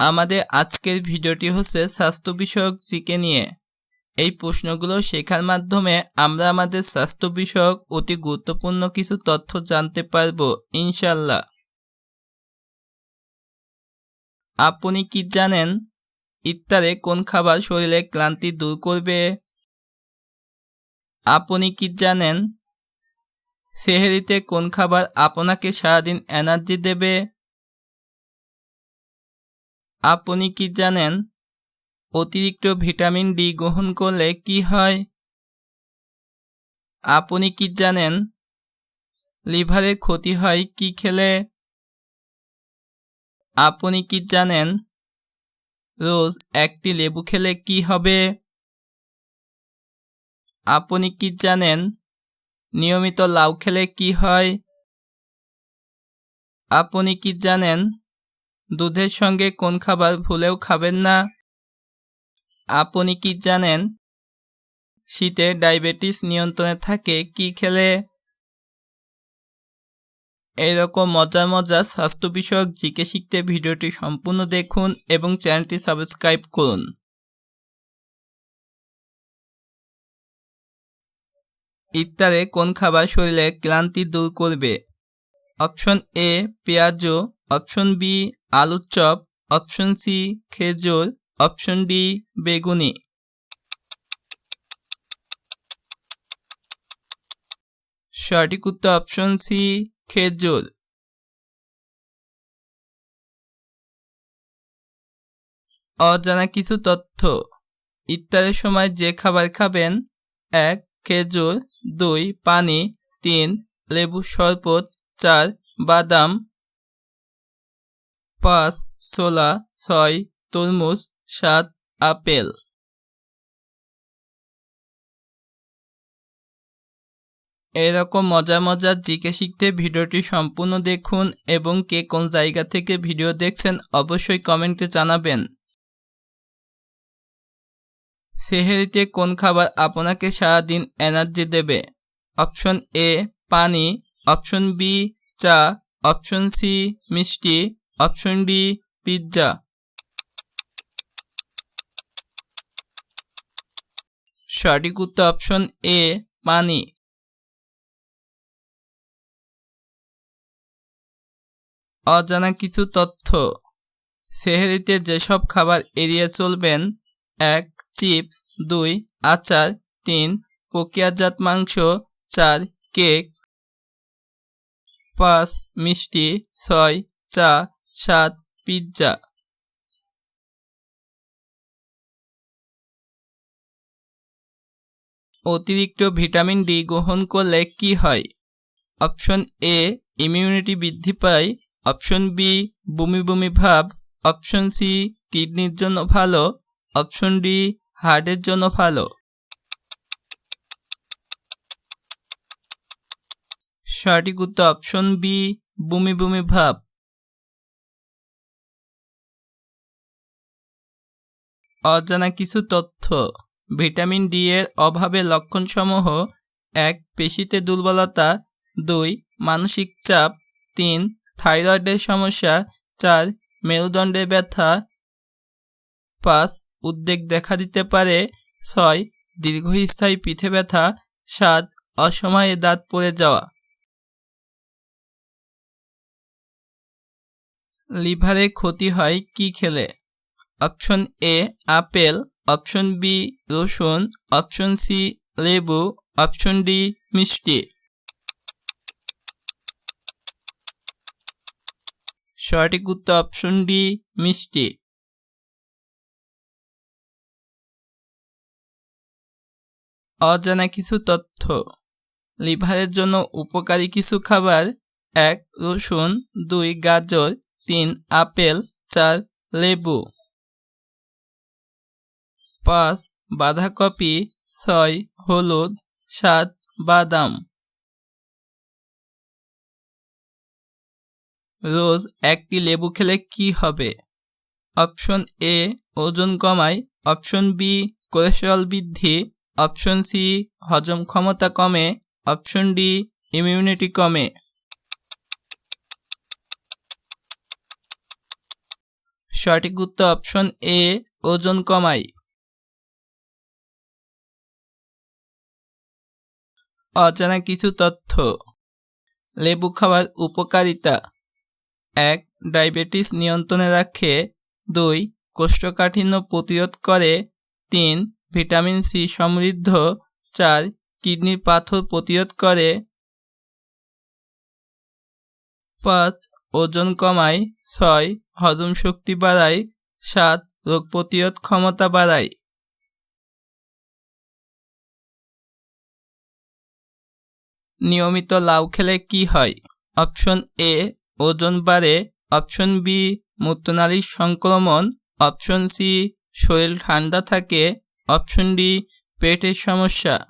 আমাদের আজকের ভিডিওটি হচ্ছে স্বাস্থ্য বিষয়ক জিকে নিয়ে। এই প্রশ্নগুলো শেখার মাধ্যমে আমরা আমাদের স্বাস্থ্য বিষয়ক অতি গুরুত্বপূর্ণ কিছু তথ্য জানতে পারব ইনশাল্লাহ আপনি কি জানেন ইত্তারে কোন খাবার শরীরে ক্লান্তি দূর করবে? আপনি কি জানেন সেহেরিতে কোন খাবার আপনাকে সারাদিন এনার্জি দেবে? আপনি কি জানেন অতিরিক্ত ভিটামিন ডি গ্রহণ করলে কি হয়? আপনি কি জানেন লিভারে ক্ষতি হয় কি খেলে? আপনি কি জানেন রোজ একটি লেবু খেলে কি হবে? আপনি কি জানেন নিয়মিত লাউ খেলে কি হয়? আপনি কি জানেন দুধের সঙ্গে কোন খাবার ভুলেও খাবেন না। আপনি কি জানেন শীতে ডায়াবেটিস নিয়ন্ত্রণে থাকে কি খেলে? এইরকম মজার মজার স্বাস্থ্য বিষয়ক জিকে শিখতে ভিডিওটি সম্পূর্ণ দেখুন এবং চ্যানেলটি সাবস্ক্রাইব করুন। ইত্যাদি কোন খাবার শরীরে ক্লান্তি দূর করবে? অপশন এ, পেঁয়াজ অপশন বি, আলুর চপ। অপশন সি, খেজুর। অপশন ডি, বেগুনি। সঠিক উত্তর অপশন সি, খেজুর। অজানা কিছু তথ্য। ইত্যাদির সময় যে খাবার খাবেন, এক, খেজুর, দুই, পানি, তিন, লেবু, শরবত, চার, বাদাম পাঁচ ছোলা ছয়, তরমুজ, সাত, আপেল। এরকম মজার মজার জিকে শিখতে ভিডিওটি সম্পূর্ণ দেখুন এবং কে কোন জায়গা থেকে ভিডিও দেখছেন অবশ্যই কমেন্টে জানাবেন। সেহেরিতে কোন খাবার আপনাকে সারাদিন এনার্জি দেবে? অপশন এ, পানি, অপশন বি, চা, অপশন সি, মিষ্টি অপশন ডি পিৎজা। সঠিক উত্তর অপশন এ, পানি। অজানা কিছু তথ্য। সেহেরিতে যেসব খাবার এড়িয়ে চলবেন, এক, চিপস, দুই, আচার, তিন, প্রক্রিয়াজাত মাংস, চার, কেক, পাঁচ, মিষ্টি, ছয়, চা সাত পিৎজা। অতিরিক্ত ভিটামিন ডি গ্রহণ করলে কি হয়? অপশন এ ইমিউনিটি বৃদ্ধি পায়। অপশন বি, বমি বমি ভাব। অপশন সি, কিডনির জন্য ভালো। অপশন ডি, হার্টের জন্য ভালো। সঠিক উত্তর অপশন বি, বমি বমি ভাব। অজানা কিছু তথ্য। ভিটামিন ডি এর অভাবে লক্ষণসমূহ এক, পেশিতে দুর্বলতা, দুই, মানসিক চাপ, তিন, থাইরয়েডের সমস্যা, চার, মেরুদণ্ডের ব্যথা, পাঁচ, উদ্বেগ দেখা দিতে পারে, ছয়, দীর্ঘস্থায়ী পিঠে ব্যথা, সাত, অসময়ে দাঁত পড়ে যাওয়া। লিভারে ক্ষতি হয় কি খেলে? Option A apple, option B রসুন, অপশন সি লেবু, অপশন ডি মিষ্টি। সঠিক উত্তর অপশন ডি মিষ্টি। অজানা কিছু তথ্য। লিভারের জন্য উপকারী কিছু খাবার এক, রসুন, দুই, গাজর, তিন, আপেল, চার, লেবু। পাঁচ, বাঁধাকপি ছয়, হলুদ সাত, বাদাম। রোজ একটি লেবু খেলে কি হবে? অপশন এ, ওজন কমায়। অপশন বি, কোলেস্টেরল বৃদ্ধি। অপশন সি, হজম ক্ষমতা কমে। অপশন ডি ইমিউনিটি কমে। সঠিক উত্তর অপশন এ, ওজন কমায়। অজানা কিছু তথ্য। লেবু খাওয়ার উপকারিতা। এক, ডায়াবেটিস নিয়ন্ত্রণে রাখে। দুই, কোষ্ঠকাঠিন্য প্রতিরোধ করে। তিন, ভিটামিন সি সমৃদ্ধ। চার কিডনির পাথর প্রতিরোধ করে। পাঁচ, ওজন কমায়। ছয়, হজম শক্তি বাড়ায়। সাত, রোগ প্রতিরোধ ক্ষমতা বাড়ায়। নিয়মিত লাউ খেলে কি হয়? অপশন এ, ওজন বাড়ে। অপশন বি, মূত্রনালীর সংক্রমণ। অপশন সি, শরীর ঠান্ডা থাকে। অপশন ডি, পেটের সমস্যা।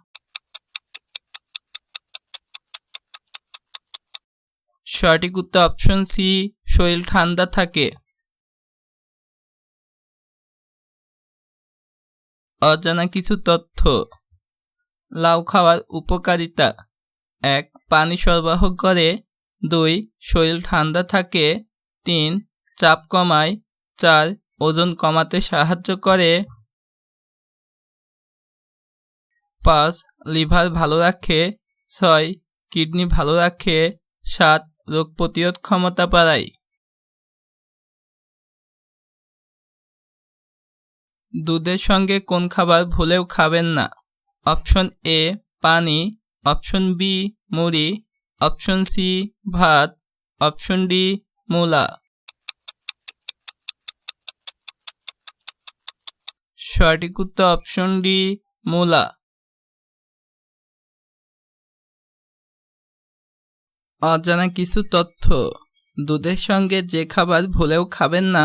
সঠিক উত্তর অপশন সি, শরীর ঠান্ডা থাকে। অজানা কিছু তথ্য। লাউ খাওয়ার উপকারিতা। এক, পানি সরবরাহ করে। দুই, শরীর ঠান্ডা থাকে। তিন, চাপ কমায়। চার, ওজন কমাতে সাহায্য করে। পাঁচ, লিভার ভালো রাখে। ছয়, কিডনি ভালো রাখে। সাত, রোগ প্রতিরোধ ক্ষমতা বাড়ায়। দুধের সঙ্গে কোন খাবার ভুলেও খাবেন না। অপশন এ, পানি। অপশন বি মুড়ি, অপশন সি ভাত, অপশন ডি মূলা। সঠিক উত্তর অপশন ডি মূলা। অজানা কিছু তথ্য। দুধের সঙ্গে যে খাবার ভুলেও খাবেন না,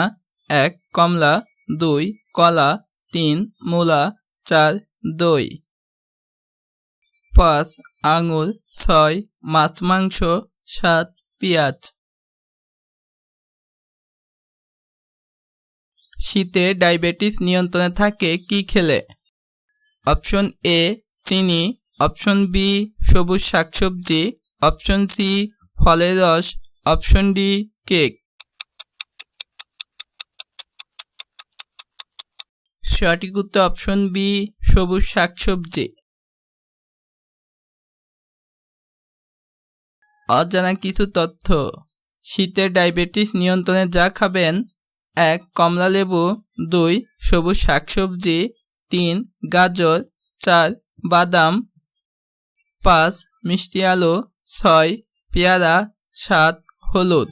এক কমলা, দুই কলা, তিন মূলা, চার দই। পাঁচ আঙুর ছয়, মাছ, মাংস, সাত, পেঁয়াজ। শীতে ডায়াবেটিস নিয়ন্ত্রণে থাকে কি খেলে? অপশন এ, চিনি। অপশন বি, সবুজ শাকসবজি। অপশন সি, ফলের রস। Option D, cake. সঠিক উত্তর অপশন বি, সবুজ শাকসবজি। অজানা কিছু তথ্য। শীতে ডায়াবেটিস নিয়ন্ত্রণে যা খাবেন, এক, কমলা লেবু, দুই, সবুজ শাকসবজি, তিন, গাজর, চার, বাদাম, পাঁচ, মিষ্টি আলু, ছয়, পেয়ারা, সাত, হলুদ।